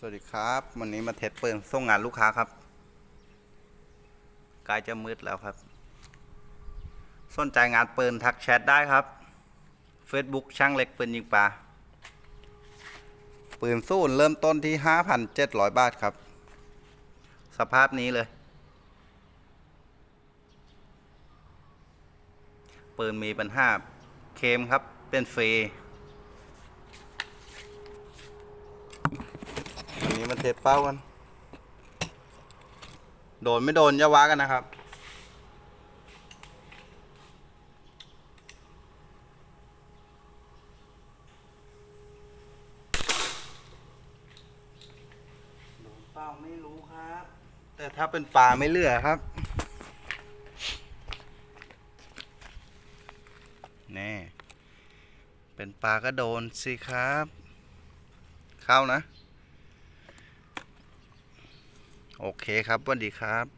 สวัสดีครับ วันนี้มาเทสปืนส่งงานลูกค้าครับใกล้จะมืดแล้วครับ สนใจงานปืนทักแชทได้ครับ Facebook ช่างเหล็กปืนยิงปลาปืนสู้เริ่มต้นที่ 5,700 บาทครับ สภาพนี้เลย ปืนมีปัญหาเคมครับเป็นฟรี วันเทสเป้ากัน โดนไม่โดนอย่าว่ากันนะครับ โดนเป้าไม่รู้ครับ แต่ถ้าเป็นปลาไม่เหลือครับ แน่ เป็นปลาก็โดนสิครับ เข้านะ โอเคครับสวัสดีครับ